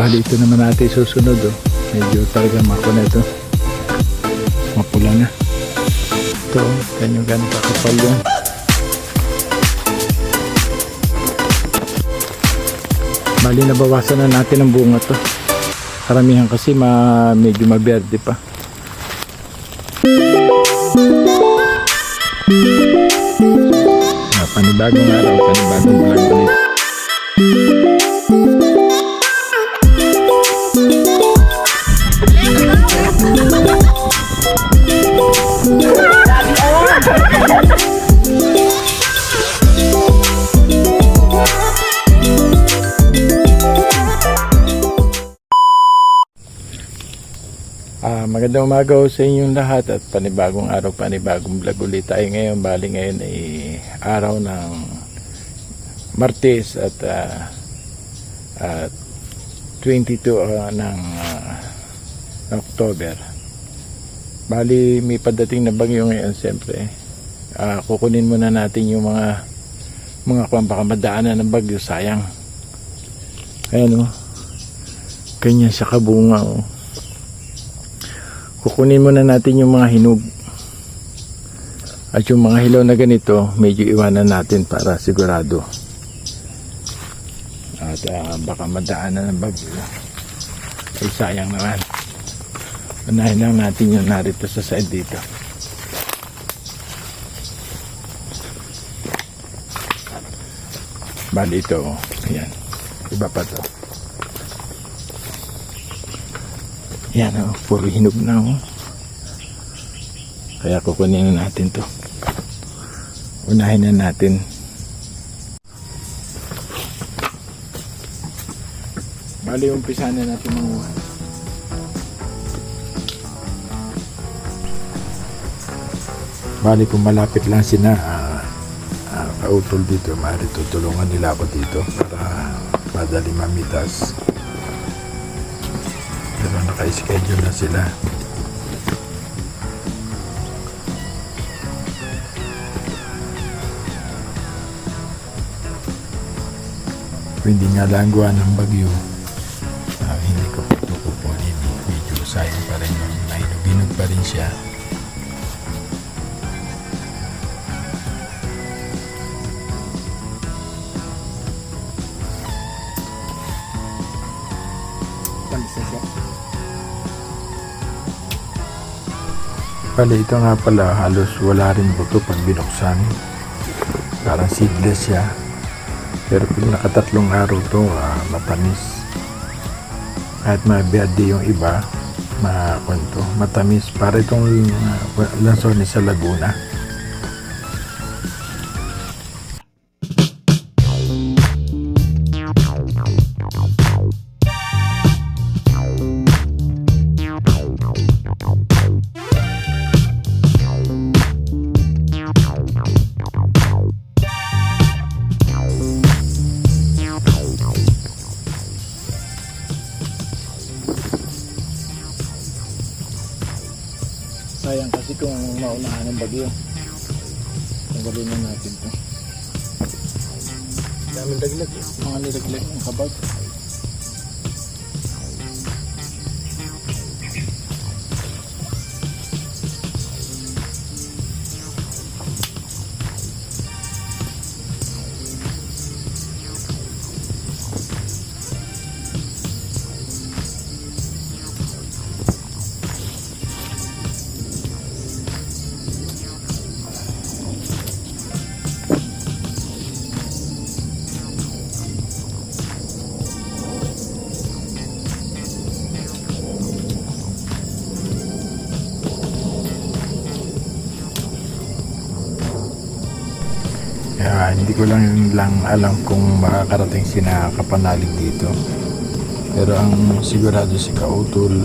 Bali ito naman natin susunod oh. Medyo talaga mako na ito. Mapula na. Ito, ganyan ganyan kakapal yun. Bali nabawasan na natin ang bunga to. Karamihan kasi ma medyo maberde pa. Ah, panibagong araw, panibagong vlog Ah, magandang umaga sa inyong lahat at panibagong araw, panibagong vlog ulit tayo ngayon. Bali ngayon ay araw ng Martes at ah, at 22 ah, ng ah, October. Bali may padating na bagyo ngayon siyempre. Ah, kukunin muna natin yung mga mga kung baka madaanan ng bagyo, sayang. Ayan o. Kanya sa kabunga o kukunin muna natin yung mga hinog. At yung mga hilaw na ganito medyo iwanan natin para sigurado. At ah, baka madaanan ng bagyo. Ay sayang naman. Unahin lang natin yung narito sa side dito. Bali ito oh. yan iba pa to Yan o, puro hinog na o. Kaya kukunin na natin to. Unahin na natin. Bali, umpisa na natin manguha. Bali, kung malapit lang sina uh, uh, kautol dito, maaari tutulungan nila ako dito para madali mamitas. Naka-schedule na sila. Pwede nga lang gawa ng bagyo. Ah, hindi ko po ito kukunin. Medyo sayang pa rin yung nahinog pa rin siya. Pala ito nga pala halos wala rin buto pag binuksan. Parang seedless siya. Pero pag nakatatlong araw to, ah, matamis. Kahit mabiyadi yung iba, makunto, matamis. Para itong uh, lansones sa Laguna. Hindi ko lang lang alam kung makakarating si nakakapanalig dito. Pero ang sigurado si Kautol,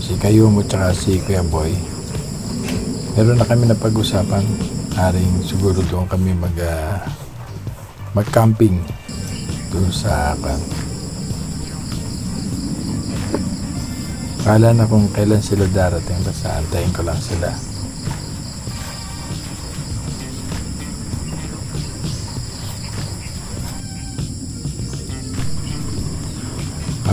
si Kayumo tsaka si Kuya Boy. Meron na kami napag-usapan. Aring siguro doon kami mag ah, mag-camping doon sa kan. Kala na kung kailan sila darating basta antayin ko lang sila.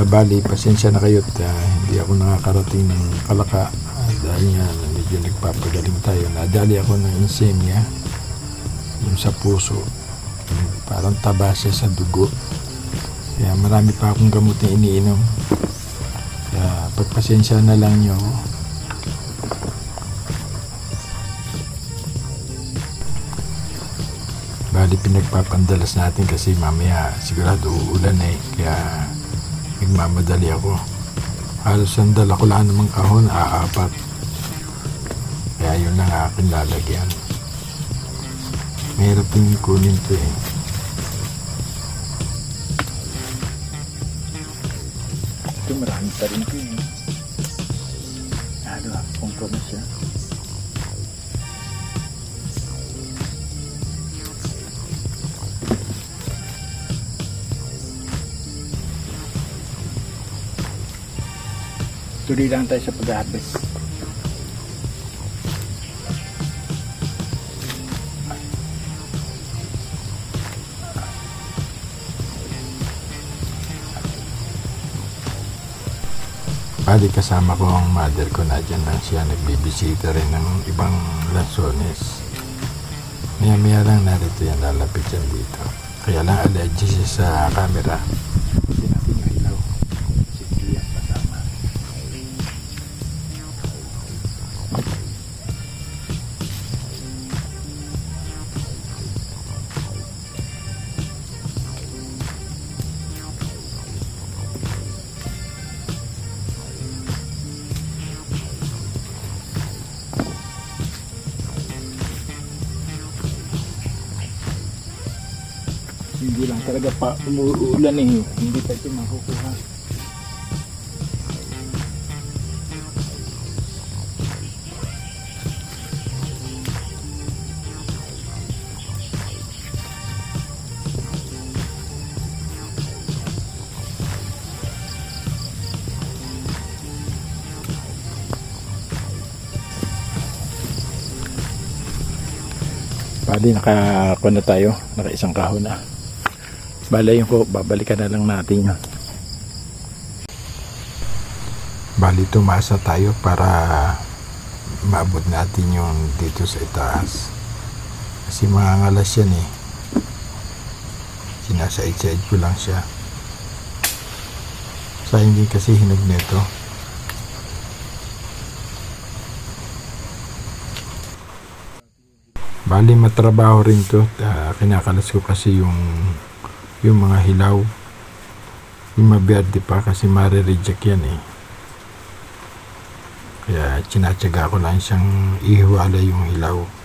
Ah, bali, pasensya na kayo at ah, hindi ako nakakarating ng kalaka Ah, dahil nga medyo nagpapagaling tayo. Nadali ako ng insomnia yung sa puso. Parang taba siya sa dugo. Kaya marami pa akong gamot na iniinom. Kaya pagpasensya na lang nyo. Bali pinagpapandalas natin kasi mamaya sigurado uulan eh. Kaya nagmamadali ako. Halos ang dala ko lang namang kahon, aapat. Kaya yun lang aking lalagyan. Mahirap yung kunin to eh. Ito marami pa rin ito eh. Tuloy lang tayo sa pag-harvest. Bali kasama ko ang mother ko na dyan lang siya nagbibisita rin ng ibang lansones. Maya maya lang narito yan lalapit yan dito. Kaya lang allergy siya sa camera. Hindi lang talaga pa umuulan eh. Hindi pa ito makukuha. Bali, naka na tayo. Naka isang kahon na. Bala yung ko, babalikan na lang natin yun. Bali, tumasa tayo para maabot natin yung dito sa itaas. Kasi mga ngalas yan eh. Sinaside-side ko lang siya. Sayang din kasi hinog nito. Bali, matrabaho rin to. Ah, kinakalas ko kasi yung yung mga hilaw. Yung maberde pa kasi mare-reject yan eh. Kaya tinatsaga ko lang siyang ihiwala yung hilaw.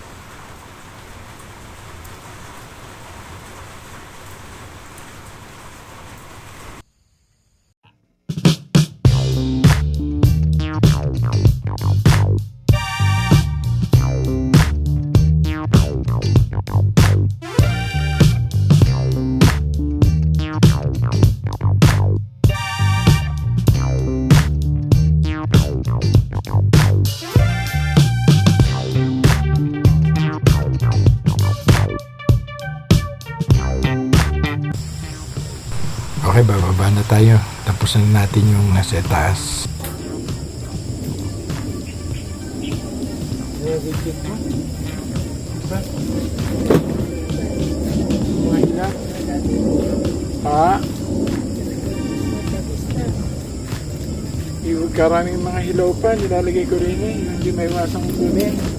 Tayo. Tapos na natin yung nasa taas. Ha? Yung karaming mga hilaw pa, nilalagay ko rin eh. Hindi may iwasang kunin.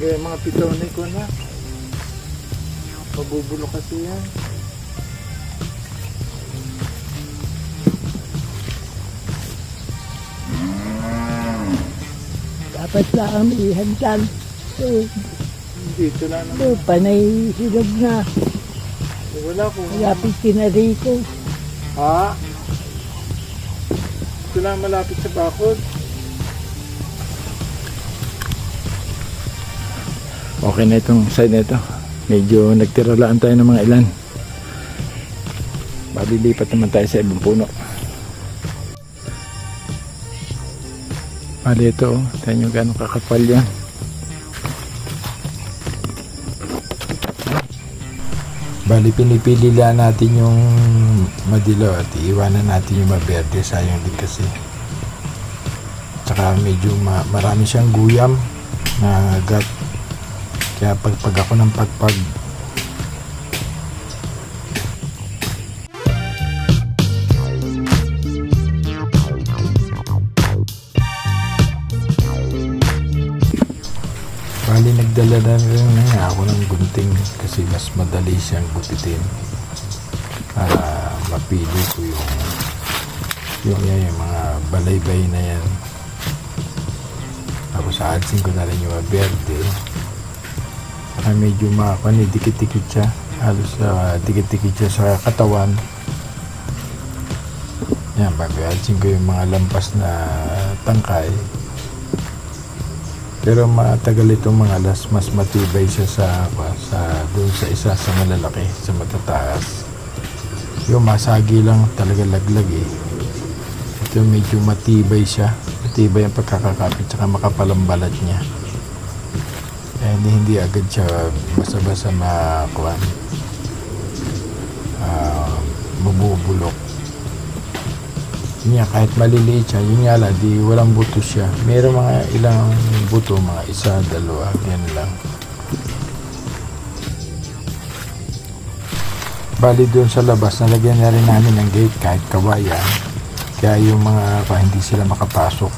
Eh, mga na ko na. Mabubulo kasi yan. Dapat lang ang ihantan. Eh, Dito na naman. eh, panay hinog na. Wala ko. Malapit kinariko. Ha? Ito lang malapit sa bakod. Okay na itong side na ito. Medyo nagtiralaan tayo ng mga ilan. Balilipat naman tayo sa ibang puno. Bali ito, oh. tayo nyo gano'ng kakapal yan. Bali pinipili lang natin yung madilaw at iiwanan natin yung maberde sayang din kasi. Tsaka medyo ma- marami siyang guyam na gat. Kaya pag, pag ako ng pagpag. Bali nagdala na rin nga ako ng gunting kasi mas madali siyang gupitin para mapili ko yung yung, yan, yung mga balaybay na yan. Tapos aadsin ko na rin yung verde para medyo makakani dikit-dikit siya halos uh, dikit-dikit siya sa katawan yan babayadsin ko yung mga lampas na tangkay pero matagal itong mga alas, mas matibay siya sa, sa doon sa isa sa malalaki, sa matataas. Yung masagi lang talaga laglag eh. Ito medyo matibay siya. Matibay ang pagkakakapit, saka makapal ang balat niya. Hindi, hindi agad siya basa-basa makuhan. Ah, mabubulok. Yun nga, kahit maliliit siya, yun nga lang, di walang buto siya. Meron mga ilang buto, mga isa, dalawa, yan lang. Bali doon sa labas, nalagyan na rin namin ng gate kahit kawayan. Kaya yung mga pa, hindi sila makapasok.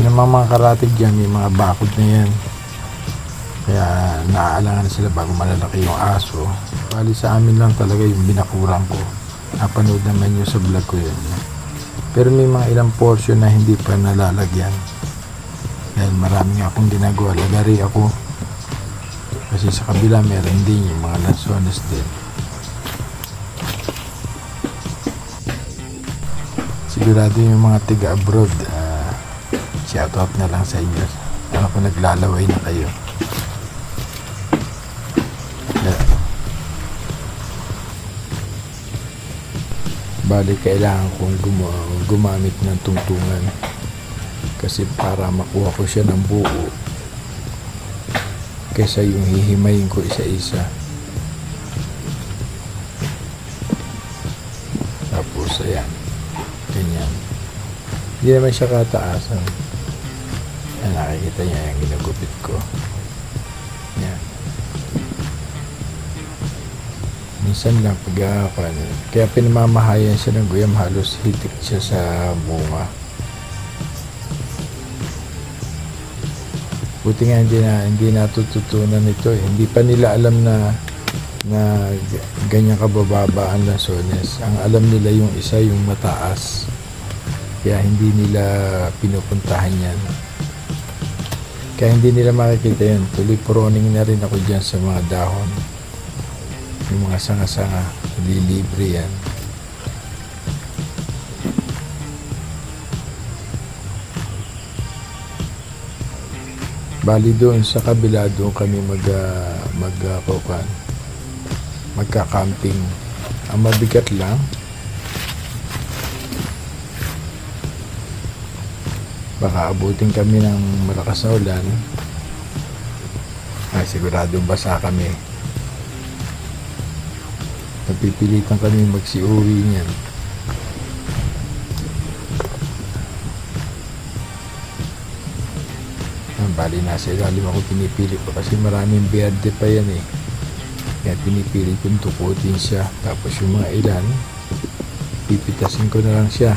Yung mga mga karatig dyan, may mga bakod na yan. Kaya naaalangan na sila bago malalaki yung aso. Bali sa amin lang talaga yung binakurang ko. Napanood naman nyo sa vlog ko yun. Pero may mga ilang portion na hindi pa nalalagyan. Dahil marami nga akong ginagawa. Lagari ako. Kasi sa kabila meron din yung mga lansones din. Sigurado yung mga tiga abroad. Uh, shoutout na lang sa inyo. Ano kung naglalaway na kayo. Bali, kailangan kong guma- gumamit ng tungtungan. Kasi para makuha ko siya ng buo. Kesa yung hihimayin ko isa-isa. Tapos, ayan. Ganyan. Hindi naman siya kataasan. Nakikita niya yung ginagupit ko. Minsan lang pag ah, kaya pinamamahayan siya ng guyam halos hitik siya sa bunga. Buti nga hindi na hindi natututunan ito eh. Hindi pa nila alam na na ganyan kabababa ang lansones. Ang alam nila yung isa yung mataas. Kaya hindi nila pinupuntahan yan. Kaya hindi nila makikita yan. Tuloy proning na rin ako dyan sa mga dahon yung mga sanga-sanga hindi libre yan. Bali doon sa kabila doon kami mag uh, mag uh, kukan, magka-camping. Ang mabigat lang. Baka abutin kami ng malakas na ulan. Ay siguradong basa kami Napipilitan kami magsiuwi niyan. Ah, bali nasa ilalim ako pinipili ko kasi maraming berde pa yan eh. Kaya pinipili kong tukutin siya. Tapos yung mga ilan, pipitasin ko na lang siya.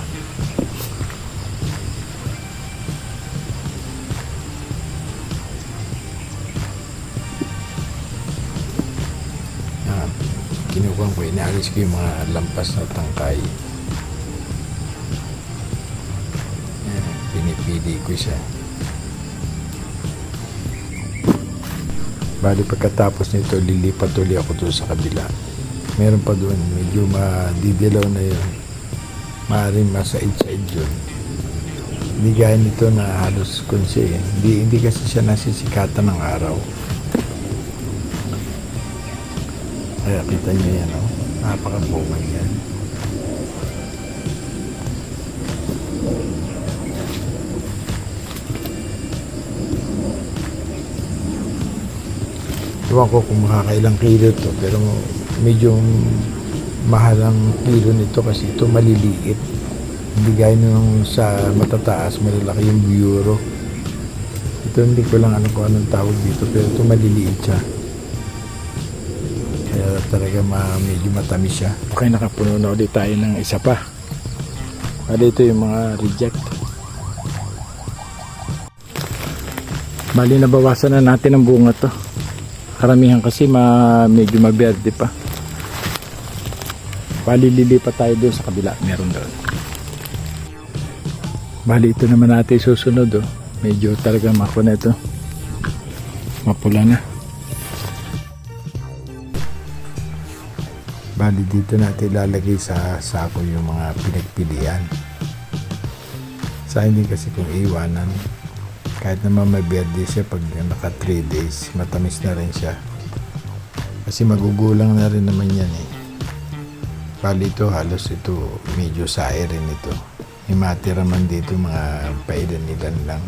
Inaalis ko yung mga lampas na tangkay. Yan, pinipili ko siya. Bali pagkatapos nito, lilipat ulit ako doon sa kabila. Meron pa doon, medyo madidilaw na yun. Maaaring masaid-said yun. Hindi gaya nito na halos kunsi eh. Hindi, hindi kasi siya nasisikatan ng araw. Kaya kita niyo yan, oh. Napakabungan yan. Ewan ko kung makakailang kilo to pero medyo mahal ang kilo nito kasi ito maliliit. Hindi gaya nung sa matataas, malalaki yung bureau. Ito hindi ko lang ano kung anong tawag dito pero ito maliliit siya. Talaga ma, medyo matamis siya. Okay, nakapuno na ulit tayo ng isa pa. Bali ito yung mga reject. Bali nabawasan na natin ang bunga to. Karamihan kasi ma, medyo maberde pa. Bali lilipat tayo doon sa kabila. Meron doon. Bali ito naman natin susunod oh. Medyo talaga mako na ito. Mapula na. Bali dito natin ilalagay sa sako yung mga pinagpilian. Sa hindi kasi kung iwanan, kahit naman may berde siya pag naka 3 days, matamis na rin siya. Kasi magugulang na rin naman yan eh. Bali ito halos ito medyo sae rin ito. May matira man dito mga pailan-ilan lang.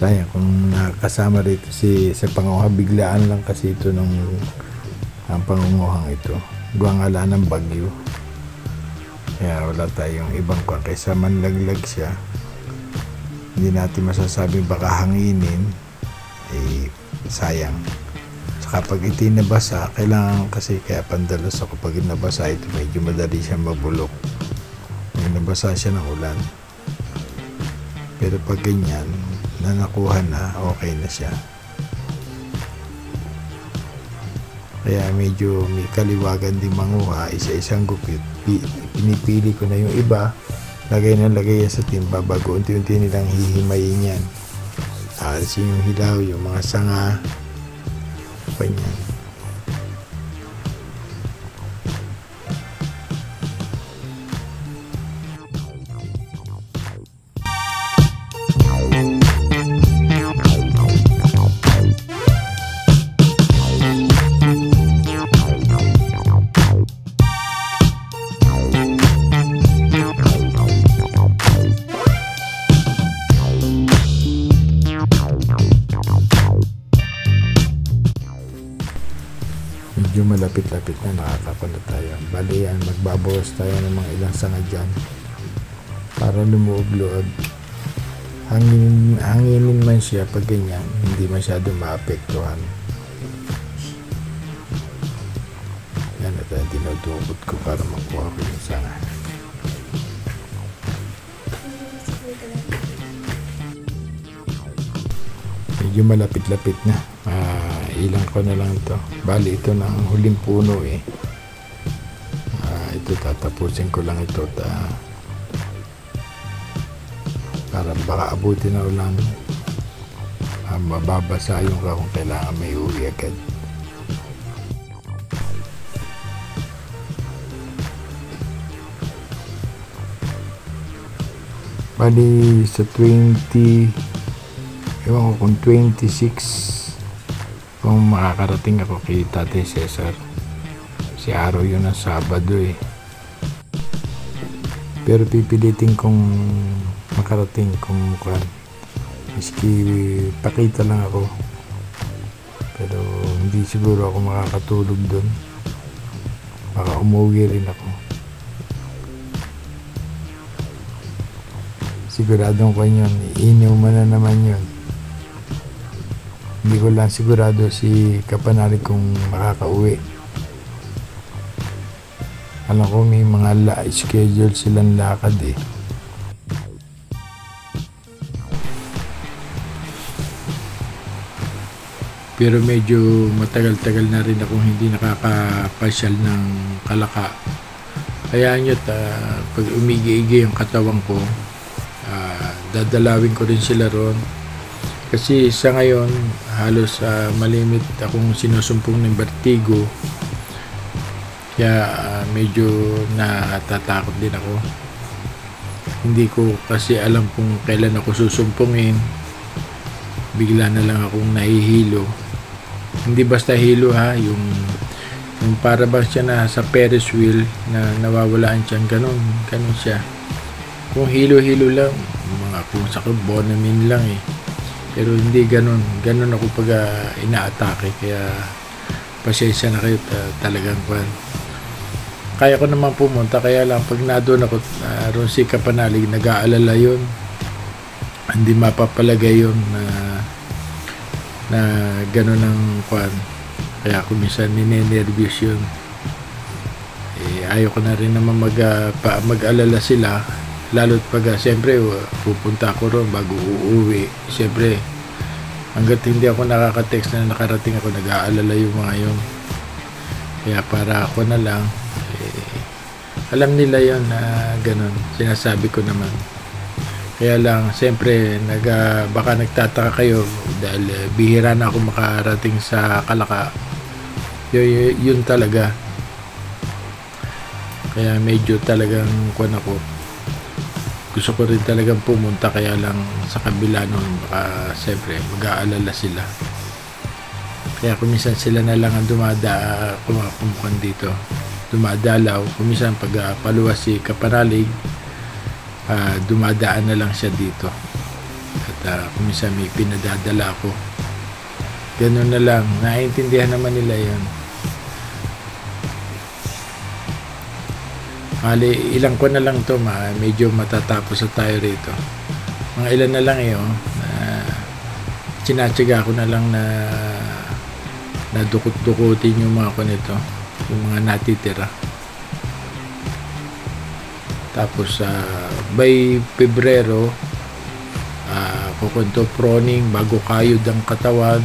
Sayang kung nakasama rito si sa panguha biglaan lang kasi ito nung ang pangunguhang ito. Guwangala ng bagyo. Kaya wala tayong ibang kwa. Kaysa manlaglag siya, hindi natin masasabing baka hanginin, eh, sayang. Saka pag nabasa, kailangan kasi kaya pandalos ako pag nabasa ito medyo madali siya mabulok. Nabasa siya ng ulan. Pero pag ganyan, na nakuha na, okay na siya. Kaya medyo may kaliwagan din manguha, isa-isang gupit. Pi- Pinipili ko na yung iba, lagay na lagay yan sa timba bago unti-unti nilang hihimayin yan. Alisin yung hilaw, yung mga sanga, medyo malapit-lapit na nakakapala tayo. Bali yan, magbabawas tayo ng mga ilang sanga dyan para lumuog-luog. Hangin, hanginin man siya pag ganyan, hindi masyado maapektuhan. Yan ito, dinudukot ko para makuha ko yung sanga. Medyo malapit-lapit na. Ah, ilang ko na lang to. Bali, ito na ang huling puno eh. Ah, ito tatapusin ko lang ito. Ta, para baka abutin na ulan. Ah, mababasa yung ka kung kailangan may uwi agad. Bali, sa 20 ewan ko kung 26 kung makakarating ako kay Tate Cesar si araw yun ng Sabado eh. Pero pipilitin kong makarating kung kuhan miski pakita lang ako. Pero hindi siguro ako makakatulog doon baka umuwi rin ako. Siguradong ko yun inuman na naman yun hindi ko lang sigurado si Kapanari kung makakauwi. Alam ko may mga la schedule silang lakad eh. Pero medyo matagal-tagal na rin akong hindi nakakapasyal ng kalaka. Kaya nyo, pag umigi-igi yung katawan ko, ah, dadalawin ko rin sila ron. Kasi sa ngayon, halos ah, malimit akong sinusumpong ng vertigo. Kaya ah, medyo natatakot din ako. Hindi ko kasi alam kung kailan ako susumpungin. Bigla na lang akong nahihilo. Hindi basta hilo ha, yung yung para ba siya na sa Ferris wheel na nawawalaan siyang ganun, ganun siya. Kung hilo-hilo lang, mga kung sa bonamin lang eh. Pero hindi ganun, ganun ako pag ah, inaatake kaya pasensya na kayo ta- talagang kwan. Kaya ko naman pumunta kaya lang pag nadoon ako uh, ron si Kapanalig nag-aalala yun. Hindi mapapalagay yun na na ganun ang kwan. Kaya ako minsan ninenervyos yun. Eh, ayaw ko na rin naman mag, ah, pa, mag-alala sila. Lalo't pag, uh, siyempre, uh, pupunta ako ron bago uuwi. Siyempre, hanggat hindi ako nakaka-text na nakarating ako, nag-aalala yung mga yun. Kaya para ako na lang, eh, alam nila yon na ganun. Sinasabi ko naman. Kaya lang, siyempre, nag, ah, baka nagtataka kayo dahil eh, bihira na ako makarating sa Kalaka. Y- yun talaga. Kaya medyo talagang kuwan ako. Gusto ko rin talagang pumunta kaya lang sa kabila nun baka siyempre mag-aalala sila. Kaya kumisan sila na lang ang dumada kumakamukan dito. Dumadalaw. Kumisan pag ah, paluwas si Kapanalig, ah, dumadaan na lang siya dito. At uh, kumisan may pinadadala ko. Ganun na lang. Naiintindihan naman nila yon. Mali, ilang ko na lang to ma, medyo matatapos na tayo rito. Mga ilan na lang eh, oh, na sinatsaga ko na lang na na dukot-dukutin yung mga ko nito, yung mga natitira. Tapos sa by Pebrero, ah kukunto proning bago kayod ang katawan.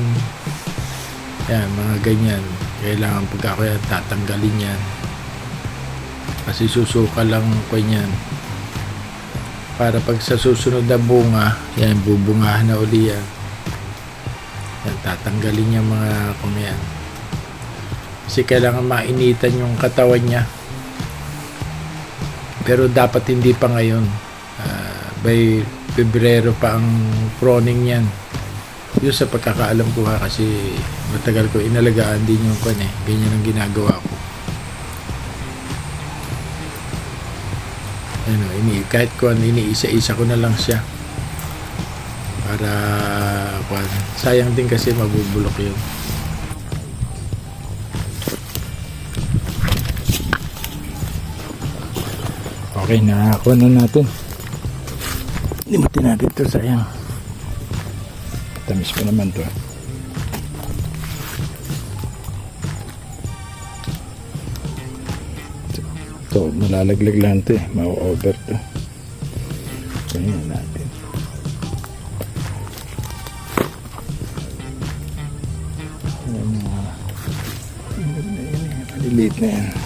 Yan, mga ganyan. Kailangan pagka ako yan, tatanggalin yan. Kasi susuka lang ko yan. Para pag sa susunod na bunga, yan, bubungahan na uli yan. Yan, tatanggalin yung mga kung. Kasi kailangan mainitan yung katawan niya. Pero dapat hindi pa ngayon. Ah, by Pebrero pa ang proning yan. Yun sa pagkakaalam ko ha kasi matagal ko inalagaan din yung kwan eh. Ganyan ang ginagawa ko. Ano, ini, kahit kwan, iniisa-isa ko na lang siya. Para kwan, sayang din kasi mabubulok yun. Okay na, kuha na natin. Limutin natin ito, sayang. Tamis ko naman to. Malalaglag lang ito eh. Ma-over to. Kaya natin. Ayan. Ano na yun eh. Maliliit na yan.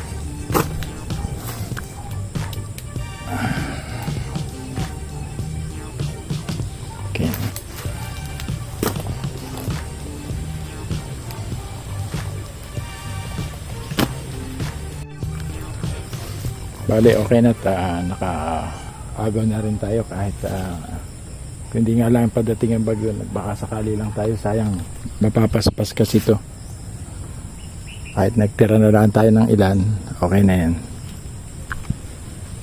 Bale, okay na ta. Naka-agaw na rin tayo kahit ah, kung hindi nga lang padating ang bagyo, baka sakali lang tayo. Sayang, mapapaspas kasi to. Kahit nagtira na lang tayo ng ilan, okay na yan.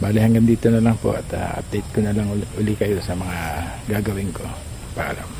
Bale, hanggang dito na lang po at ah, update ko na lang uli, uli kayo sa mga gagawin ko. Paalam.